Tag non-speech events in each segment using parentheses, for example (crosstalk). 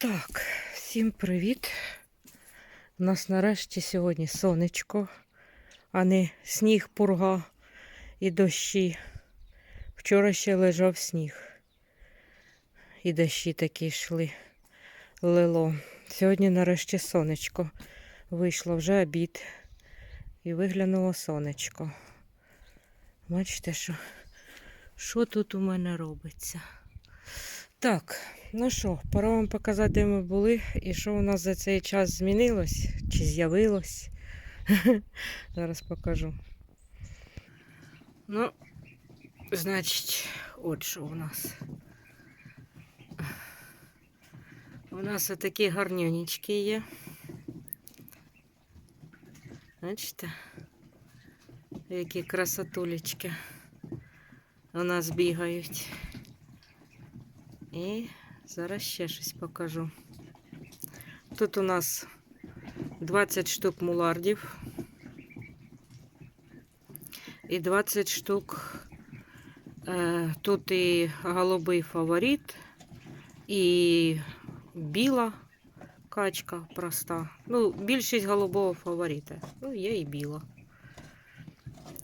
Так, всім привіт. У нас нарешті сьогодні сонечко, а не сніг, пурга і дощі. Вчора ще лежав сніг. І дощі такі йшли, лило. Сьогодні нарешті сонечко. Вийшло вже обід і виглянуло сонечко. Бачите, що, що тут у мене робиться? Так, ну що, пора вам показати, де ми були і що у нас за цей час змінилось чи з'явилось. (laughs) Зараз покажу. Ну, значить, от що у нас. У нас отакі гарнюнічки є. Бачите? Які красотулечки у нас бігають. І зараз ще щось покажу. Тут у нас 20 штук мулардів і 20 штук. Е, тут і голубий фаворит, і біла качка проста. Ну, більшість голубого фаворита. Ну, є і біла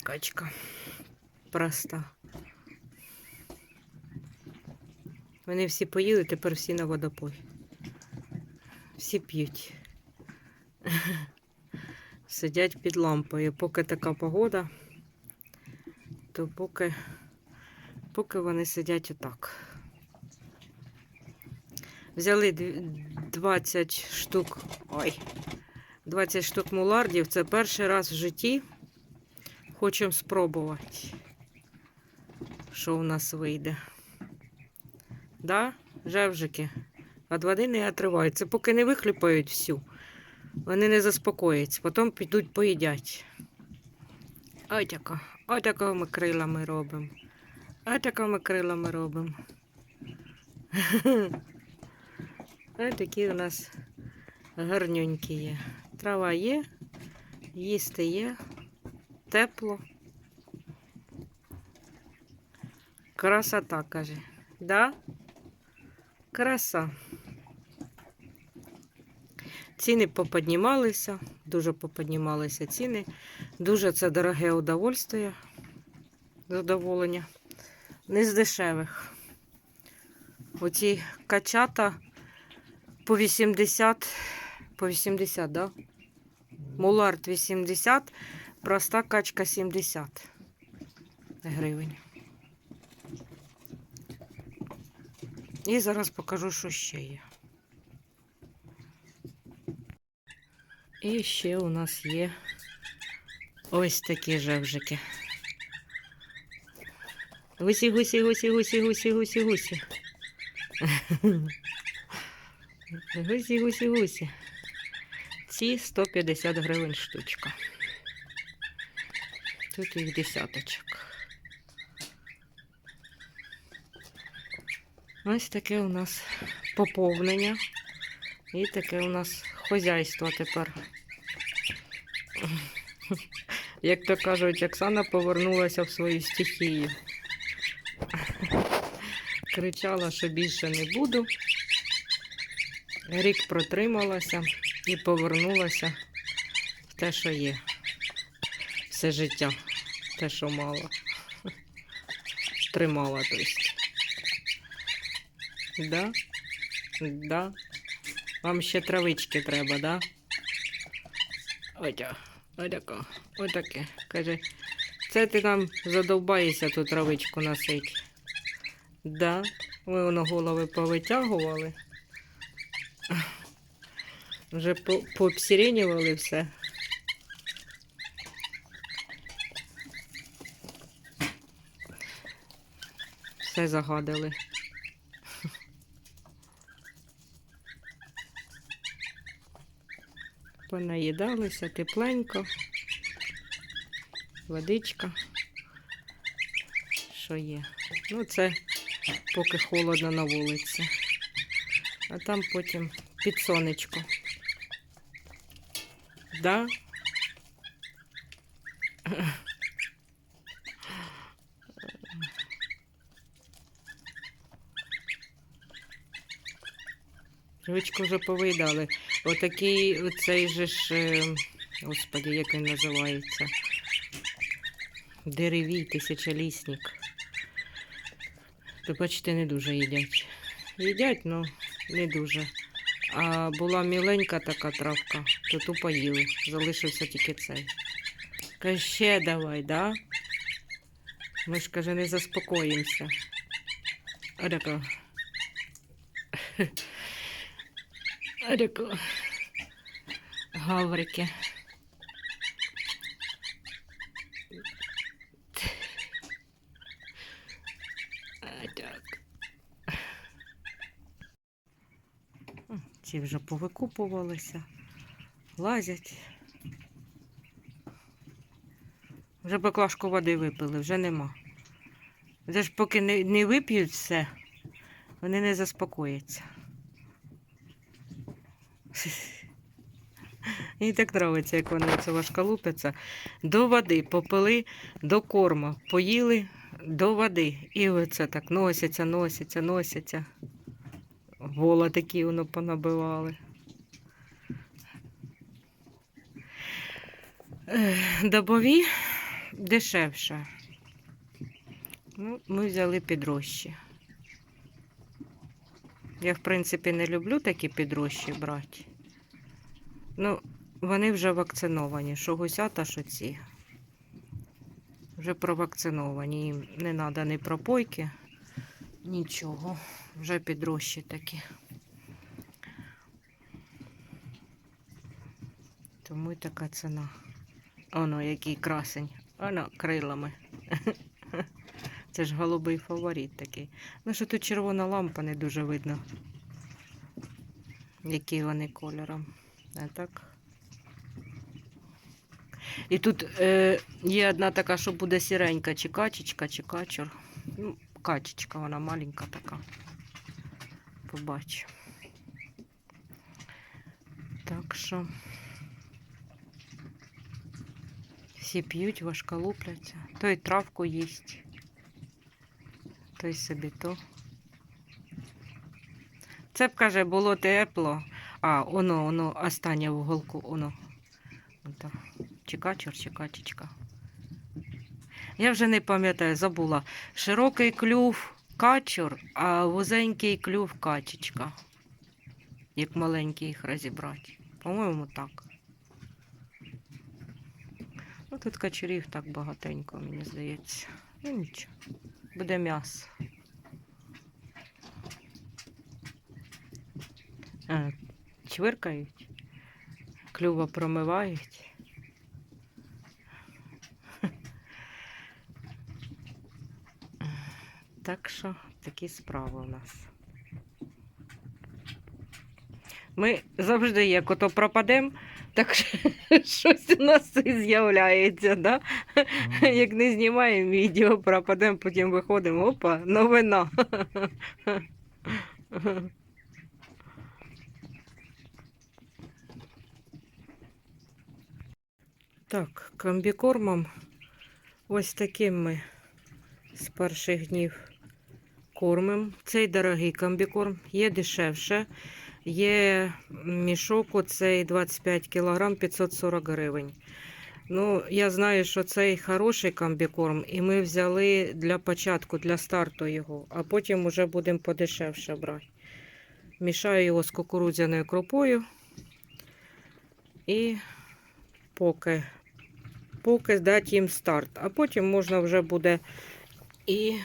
качка проста. Вони всі поїли, тепер всі на водопой. Всі п'ють. (laughs) Сидять під лампою. Поки така погода, то поки, поки вони сидять отак. Взяли 20 штук. Ой, 20 штук мулардів. Це перший раз в житті. Хочемо спробувати, що у нас вийде. Да, жевжики. Від води не отриваються. Поки не вихлюпають всю, вони не заспокояться. Потім підуть поїдять. Така. Ой такого ми крилами робимо. Ой такого ми крилами робимо. (laughs) Ось такі у нас гарнюнькі є. Трава є, їсти є, тепло. Красота, каже. Да? Краса. Ціни поподнімалися, дуже поподнімалися ціни. Дуже це дороге удовольствие, задоволення. Не з дешевих. Оці качата по 80, по 80, да? Мулард 80, проста качка 70 гривень. І зараз покажу, що ще є. І ще у нас є ось такі жевжики. Гусі, гусі, гусі, гусі, гусі, гусі, гусі. (laughs) Гусі, гусі, гусі. Ці 150 гривень штучка. Тут їх десяточок. Ось таке у нас поповнення. І таке у нас хозяйство тепер. Як то кажуть, Оксана повернулася в свою стихію. Кричала, що більше не буду. Рік протрималася і повернулася в те, що є. Все життя, те, що мала. Тримала, тобто. Да? Да. Вам ще травички треба, да? Отя, отако, отаке. Каже, це ти нам задовбаєшся ту травичку носить. Да, ви воно голови повитягували. Вже по- все. Все загадили. Понаїдалися тепленько. Водичка. Що є? Ну, це поки холодно на вулиці. А там потім під сонечко. Да? Травичку вже повиїдали. Отакий оцей же ж, е, господі, як він називається. Деревій, тисячолісник. То бачите, не дуже їдять. Їдять, ну не дуже. А була міленька така травка, то ту поїли. Залишився тільки цей. Каже, ще давай, да? Ми ж каже, не заспокоїмося. Отако. Отако. Гаврики. Так. Ці вже повикупувалися, лазять. Вже баклажку води випили, вже нема. Вже ж поки не, не вип'ють все, вони не заспокояться. Мені так подобається, як вони це важко лупляться. До води попили, до корма, поїли до води. І оце так носяться, носяться, носяться. Вола такі воно понабивали. Добові дешевше. Ну, ми взяли підрощі. Я, в принципі, не люблю такі підрощі брати. Ну, вони вже вакциновані. Що гусята, що ці. Вже провакциновані. Їм не треба ні пропойки, нічого. Вже підрощі такі. Тому й така ціна. Оно, який красень. Оно крилами. (laughs) Це ж голубий фаворит такий. Ну, що тут червона лампа не дуже видно, які вони кольором. А так. І тут е, є одна така, що буде сіренька, чи качечка, чи качур. Ну, качечка, вона маленька така. Побачу. Так що всі п'ють, важко лупляться. Той травку їсть. Той собі то. Це б каже, було тепло. А, воно, воно, останнє в уголку, воно. Ото. Чи качур, чи качечка. Я вже не пам'ятаю, забула. Широкий клюв качур, а вузенький клюв качечка. Як маленький їх розібрати. По-моєму, так. Ну, тут качурів так багатенько, мені здається. Ну нічого. Буде м'ясо. Чвиркають, клюва промивають. Так що такі справи у нас. Ми завжди, як ото пропадемо, так (laughs) щось у нас і з'являється, да? Як не знімаємо відео, пропадемо, потім виходимо, опа, новина. Так, комбікормом ось таким ми з перших днів кормимо. Цей дорогий комбікорм, є дешевше. Є мішок оцей 25 кг 540 гривень. Ну, я знаю, що цей хороший комбікорм, і ми взяли для початку, для старту його, а потім вже будемо подешевше брати. Мішаю його з кукурудзяною крупою. І поки, поки дати їм старт. А потім можна вже буде і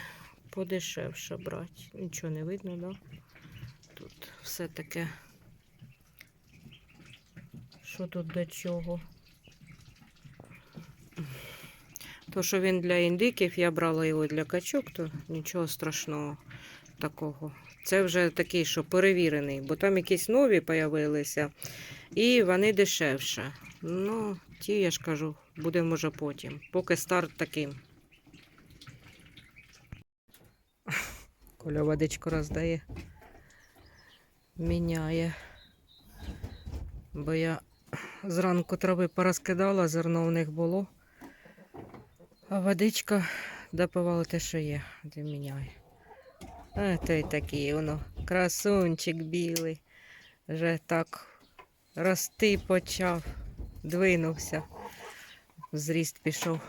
подешевше брати. Нічого не видно, да? Тут все таке. Що тут до чого? То, що він для індиків, я брала його для качок, то нічого страшного такого. Це вже такий, що перевірений, бо там якісь нові появилися, і вони дешевше. Ну, ті, я ж кажу, буде може потім. Поки старт таким. Коля водичку роздає. Міняє. Бо я зранку трави порозкидала, зерно в них було. А водичка допивала те, що є, де міняє. А той такий воно, красунчик білий. Вже так рости почав, двинувся, зріст пішов.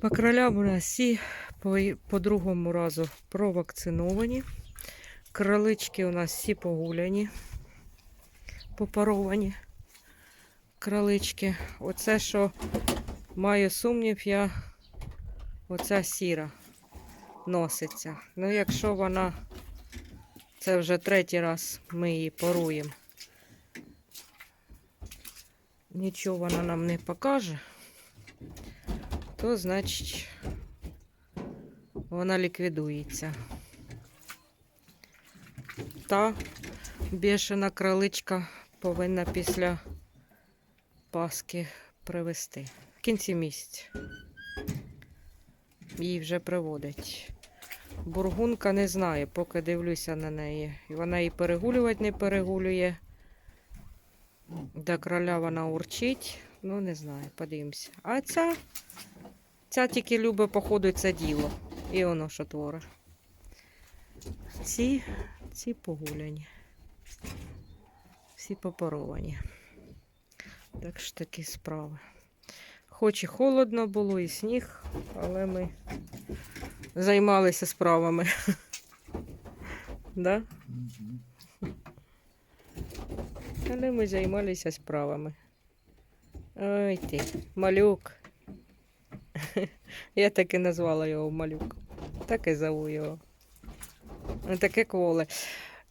По кролям у нас всі по, по другому разу провакциновані. Кролички у нас всі погуляні, попаровані кролички. Оце, що маю сумнів, я оця сіра носиться. Ну, якщо вона, це вже третій раз ми її поруємо. Нічого вона нам не покаже, то значить вона ліквідується. Та бішена кроличка повинна після Паски привезти. В кінці місяця. Її вже приводять. Бургунка не знає, поки дивлюся на неї. Вона і перегулювати не перегулює. До кроля вона урчить. Ну, не знаю, подивимося. А ця, ця тільки любить, походу, це діло. І воно що творить. Ці, ці погуляні. Всі попоровані. Так що такі справи. Хоч і холодно було, і сніг, але ми займалися справами. да? Але ми займалися справами. Ой ти, малюк. Я так і назвала його малюк. Так і зову його. Таке кволе.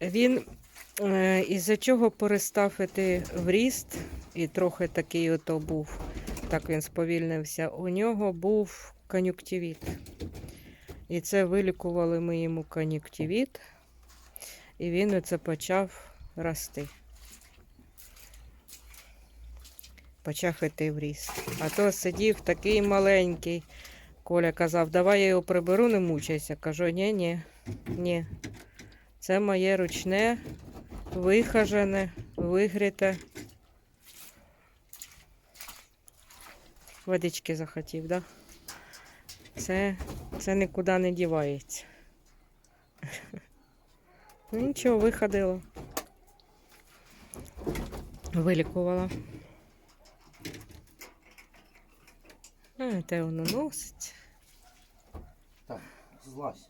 Він е, із-за чого перестав іти в ріст, і трохи такий ото був, так він сповільнився. У нього був кон'юктивіт. І це вилікували ми йому кон'юктивіт, і він оце почав рости. Почав іти в ріст. А то сидів такий маленький. Коля казав, давай я його приберу, не мучайся. Кажу, ні, ні. Це моє ручне, вихажене, вигріте. Водички захотів, да? Це, це нікуди не дівається. (laughs) Ну, Нічого, виходило. Вилікувала. А, те воно носить. Так. Злазь.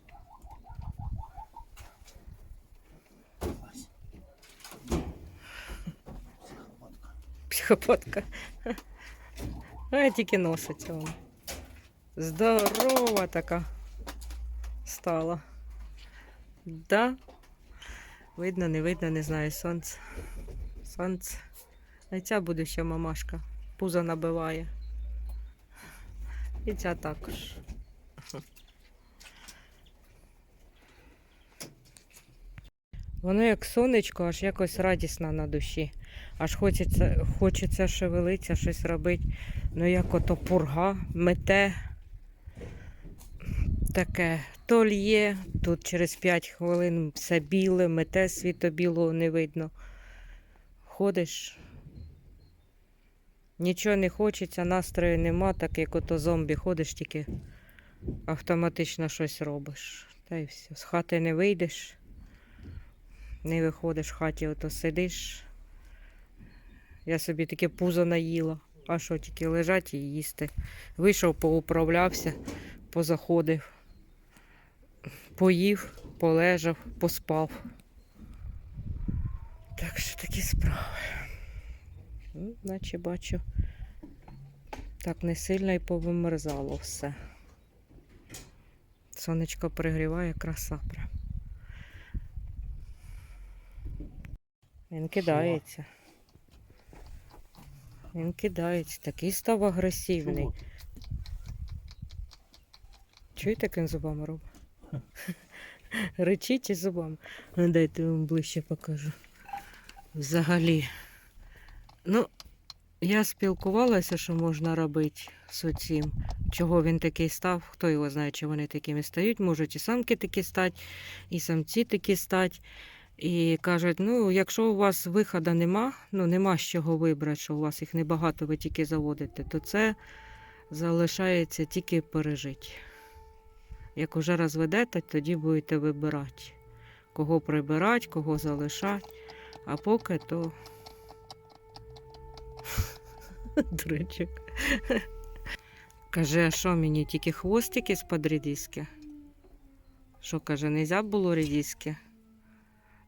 (laughs) Психопатка. А тільки носиться вона. Здорова така стала. Да. Видно, не видно, не знаю, сонце. Сонце. А ця будуща мамашка. Пузо набиває. І ця також. Воно як сонечко, аж якось радісно на душі. Аж хочеться, хочеться шевелитися, щось робити. Ну як ото пурга, мете. Таке то лє, тут через 5 хвилин все біле, мете світо білого не видно. Ходиш. Нічого не хочеться, настрою нема, так як ото зомбі ходиш, тільки автоматично щось робиш. Та й все. З хати не вийдеш, не виходиш в хаті, ото сидиш. Я собі таке пузо наїла. А що, тільки лежать і їсти. Вийшов, поуправлявся, позаходив, поїв, полежав, поспав. Так що такі справи. Ну, наче бачу, так не сильно і повимерзало все. Сонечко пригріває, краса прям. Він кидається. Він кидається, такий став агресивний. Чого? Чуєте, як він зубами робить? (laughs) Речить і зубами. Ну, Дайте вам ближче покажу. Взагалі. Ну, я спілкувалася, що можна робити з цим. Чого він такий став, хто його знає, чи вони такими стають. Можуть і самки такі стати, і самці такі стати. І кажуть, ну, якщо у вас виходу нема, ну нема з чого вибрати, що у вас їх небагато, ви тільки заводите, то це залишається тільки пережити. Як уже розведете, тоді будете вибирати, кого прибирати, кого залишати. А поки то. (laughs) Дурачок. Каже, а що мені тільки хвостики з-під редиски? Що каже, нельзя було редиски?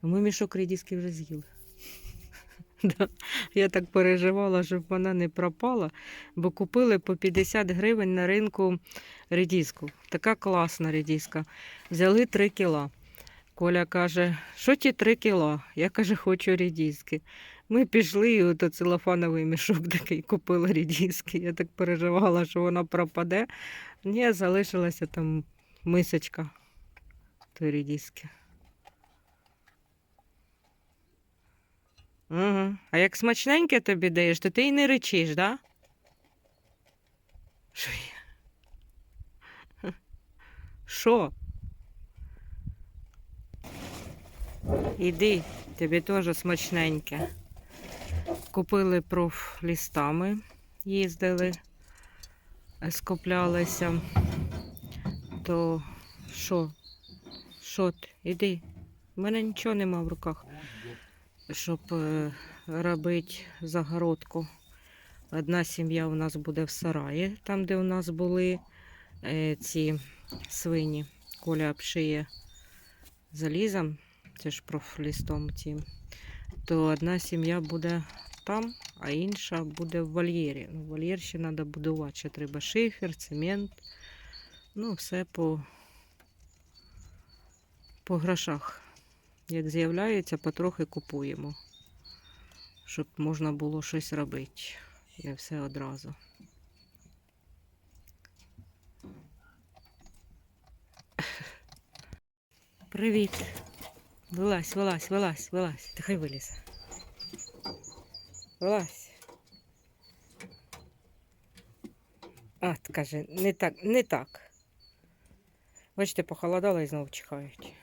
Ми мішок редиски вже з'їли. (laughs) Я так переживала, щоб вона не пропала, бо купили по 50 гривень на ринку редиску. Така класна редиска. Взяли 3 кіла. Коля каже, що ті 3 кіла? Я каже, хочу редиски. Ми пішли, і ото целофановий мішок такий купили редиски. Я так переживала, що вона пропаде. Ні, залишилася там мисочка тої редиски. Угу. А як смачненьке тобі даєш, то ти й не речиш, да? Що я? Що? Іди, тобі теж смачненьке. Купили профлістами, їздили, е, скуплялися. То що? Що ти? Іди. У мене нічого нема в руках щоб е, робити загородку. Одна сім'я у нас буде в сараї, там, де у нас були е, ці свині. Коля обшиє залізом, це ж профлістом цим. То одна сім'я буде там, а інша буде в вольєрі. Ну, вольєр ще треба будувати, ще треба шифер, цемент. Ну, все по, по грошах. Як з'являється, потрохи купуємо, щоб можна було щось робити. Не все одразу. Привіт. Вилазь, вилазь, вилазь, вилазь. Ти хай виліз. Вилазь. А, каже, не так, не так. Бачите, похолодало і знову чихають.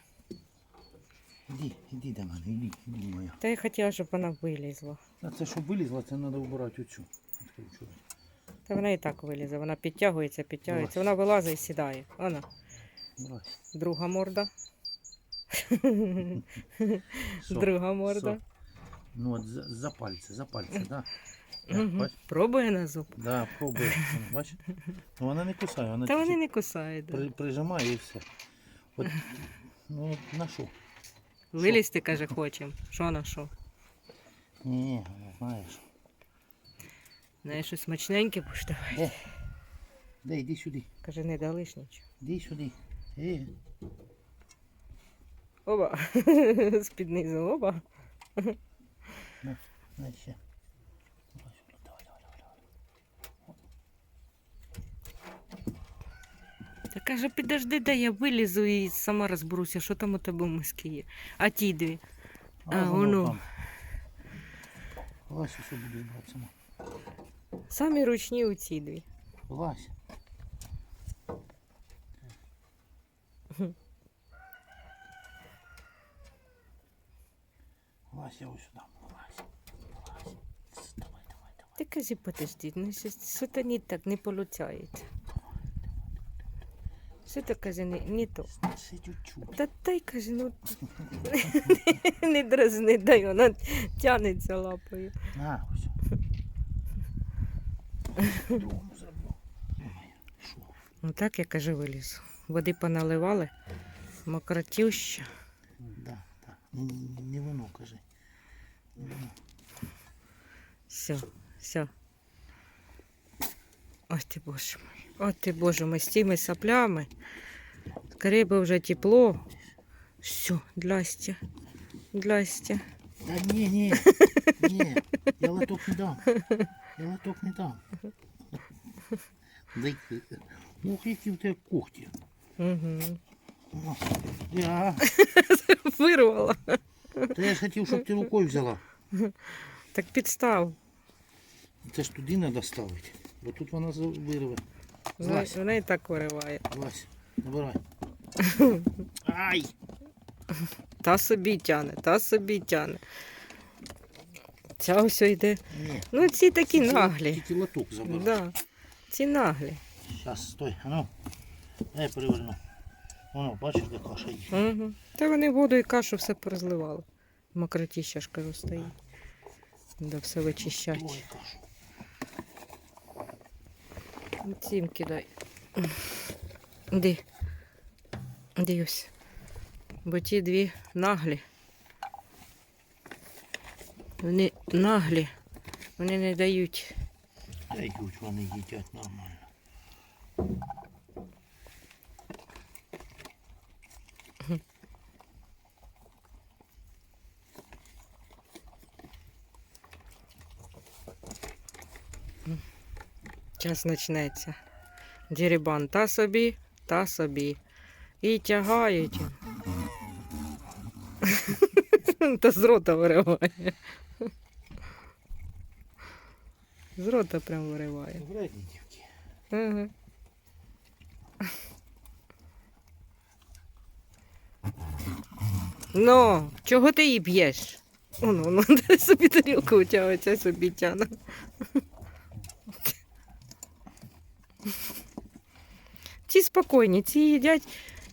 Іди, іди до мене, іди, іди моя. Та я хотіла, щоб вона вилізла. А це щоб вилізла, це треба вбирати оцю. Відкручувати. Та вона і так вилізе, вона підтягується, підтягується. Вона вилазить і сідає. Вона, Давай. друга морда. Що? Друга морда. Що? Ну от за, за пальці, за пальці, да? Так, бач? Пробує на зуб. Да. Ну, Бач? Ну, вона не кусає, вона Та вони не кусають. Да. при, прижимає і все. От, ну, на що? Вилізти, каже, хочемо. Що на що? Ні, ну, знаєш. Знаєш, щось смачненьке будеш давай. Де? Йди сюди. Каже, не далиш нічого. Іди сюди. Е, Оба. (laughs) Спідний за оба. на ще. Давай сюди, давай, давай, давай. Та каже, підожди, дай я вилізу і сама розберуся, що там у тебе в миски є. А ті дві. А, воно. там. Вась, що будеш брати сама. Самі ручні у ці дві. Вась. Вася, ось сюди. Вася. Вася. Давай, давай, давай. Ти кажи, подожди, ну що, що то не так, не получається. Що то каже, не, не то. Та дай каже, ну не дразни, дай вона тянеться лапою. На, ось. Ну так я каже, вилізу. Води поналивали, мокротюща. Да, да. Не, не, не воно, кажи. Не воно. Все, все. Ой ти боже мой. Ой ти боже мой, з тими соплями. Скорее би вже тепло. Все, длястя. Длястя. Да ні, ні, ні, я лоток не дам. Я лоток не дам. Дай. Ух, які в тебе когті. Угу. О, Я. Вирвала. Та я ж хотів, щоб ти рукою взяла. Так підстав. Це ж туди треба ставити. Бо тут вона за- вирве. Злазь, вона і так вириває. злазь, набирай. Ай! Та собі тяне, та собі тяне. Ця ось йде. Ні. Ну, ці такі Тільки- наглі. Тільки лоток забирай. Да. Ці наглі. Зараз, стой, а ну. Дай переверну. Воно, бачиш, де каша є. Угу. Та вони воду і кашу все порозливали. Мокротіща ж кажу стоїть. Треба все вичищати. Ой, кажу. Цим кидай. Іди. Дивись. Бо ті дві наглі. Вони наглі. Вони не дають. Дають, вони їдять нормально. Час почнеться. Дірібан та собі, та собі. І тягають. (laughs) Та з рота вириває. З рота прям вириває. Ага. Ну, чого ти її б'єш? Оно, ну, дай (laughs) собі тарілку утягується, собі тяне. Ці спокійні, ці їдять,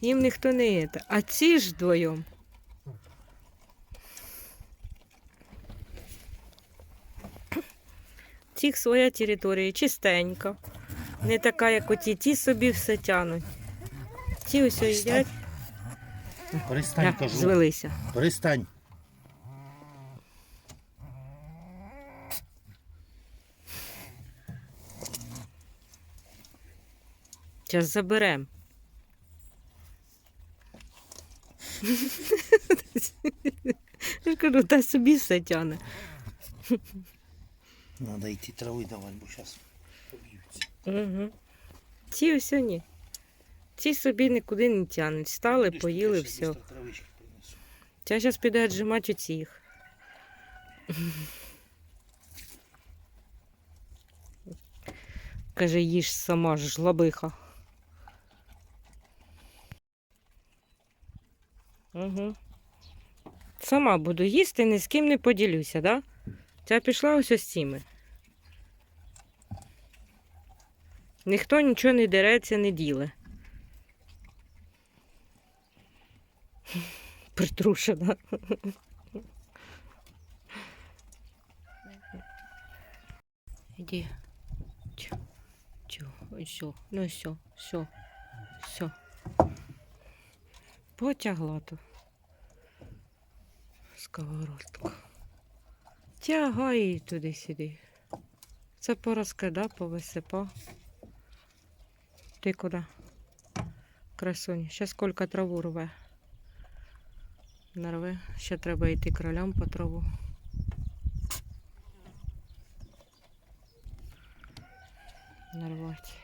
їм ніхто не їде. А ці ж вдвоєм. Цих своя територія, чистенька. Не така, як оті, ті собі все тянуть. Ті ось їдять, Перестань, кажу. звелися. Перестань. Зараз заберем. Я кажу, та собі все тяне. Надо йти трави давати, бо зараз поб'ються. Угу. Ці ось ні. Ці собі нікуди не тянуть. Стали, Будеш поїли, тут, я ще все. быстро травички принесу. Ця зараз піде віджимати оцих. Каже, їж сама жлобиха. Угу. Сама буду їсти, ні з ким не поділюся, да? Ця пішла ось ось цими. Ніхто нічого не дереться, не діле. (laughs) Притрушена. Іди. Чу. Ось все. Ну все. Все. Все. Потягла то. Сковородку. Тягай туди-сюди. Це порозкидав, повисипав. Ти куди? Красуня. Ще скільки траву рве. Нарве. Ще треба йти кролям по траву. Нарвати.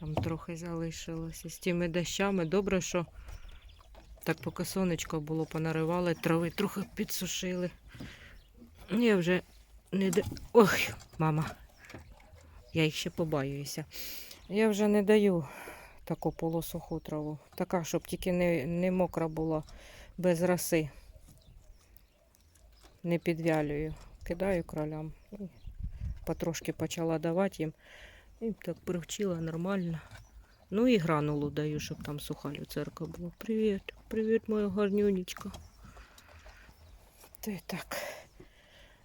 Там трохи залишилося. З тими дощами. Добре, що так поки сонечко було, понаривали, трави трохи підсушили. Я вже не да... Ой, мама. Я їх ще побаююся. Я вже не даю таку полусуху траву. Така, щоб тільки не, не мокра була без роси. Не підвялюю. Кидаю кролям. Потрошки почала давати їм. І так привчила нормально. Ну і гранулу даю, щоб там суха люцерка була. Привіт, привіт, моя гарнюнечка. Ти так.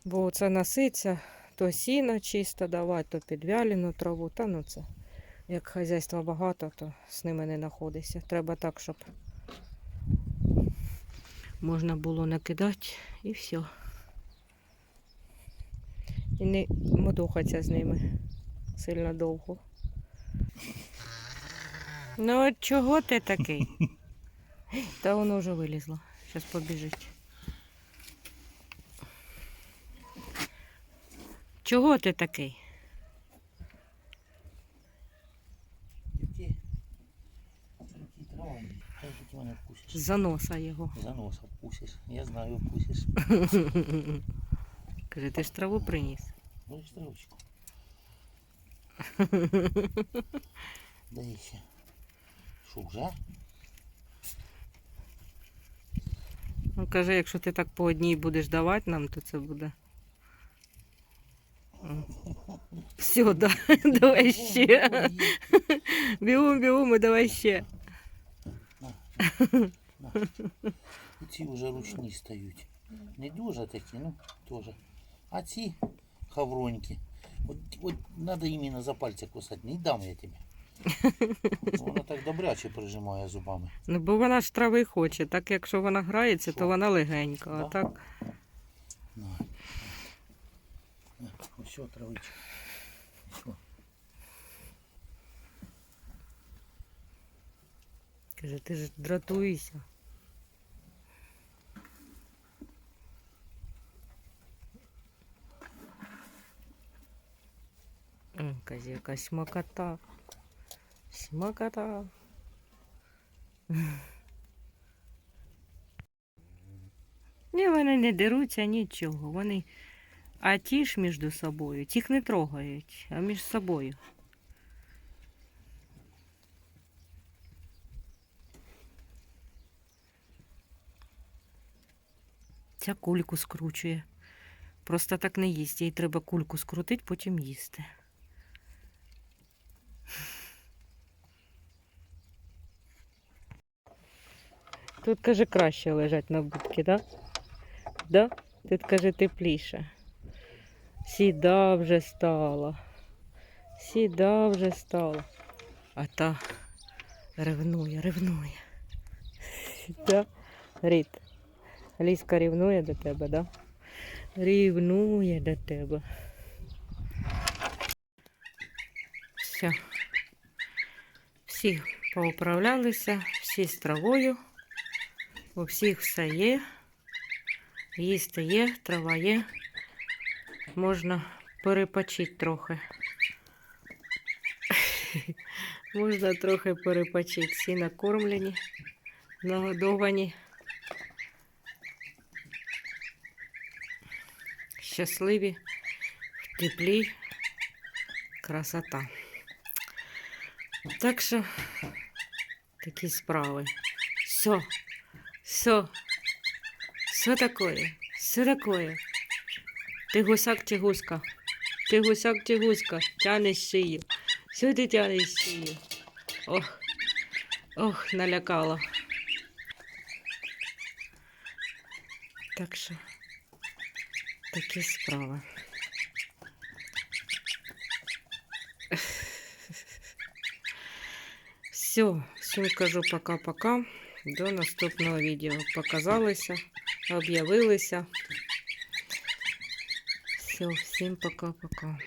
Бо це наситься, то сіно чисто давати, то підвялену траву. Та ну це. Як хазяйства багато, то з ними не знаходишся. Треба так, щоб можна було накидати і все. І не мудохатися з ними сильно довго. (laughs) Ну, от чого ти такий? (laughs) Та воно вже вилізло. Зараз побіжить. Чого ти такий? Які? Які трави? Хай ти мене вкусиш. За носа його. За носа. Я знаю, вкусиш. (laughs) Каже, ти ж траву приніс. Будеш травочку. Дай ще. Що, вже? Ну, каже, якщо ти так по одній будеш давати нам, то це буде. Все, да, (laughs) давай ще. Бігом, бігом, і давай ще. Ці вже ручні стають. Не дуже такі, ну теж. А ці хавроньки. От, от треба іменно за пальці кусати. Не дам я тобі. Вона (laughs) так добряче прижимає зубами. Ну, бо вона ж трави хоче. Так якщо вона грається, Що? то вона легенька. А так На. На, Ось травичка. Каже, ти ж дратуєшся. М, Каже, яка смакота. Смакота. Ні, вони не деруться нічого. Вони. А ті ж між собою, тих не трогають, а між собою. Ця кульку скручує. Просто так не їсть. Їй треба кульку скрутити, потім їсти. Тут, каже, краще лежать на будці, да? Да? Тут, каже, тепліше. Сіда вже стала. Сіда вже стала. А та ревнує, ревнує. Да? Рід. Ліска рівнує до тебе, да? Рівнує до тебе. Все. Всі поуправлялися, всі з травою. У всіх все є. Їсти є, трава є. Можна перепочити трохи. (laughs) Можна трохи перепочити. Всі накормлені, нагодовані. щасливі, в теплі, красота. Так що такі справи. Все, Все, все такое, все такое. Ти гусак чи гуска? Ти гусак чи гуска? Тянеш шию. Що ти тянеш шию? Ох, ох, налякала. Так що такі справи. Все, всім кажу пока-пока. До наступного відео. Показалися, об'явилися. Все, всім пока-пока.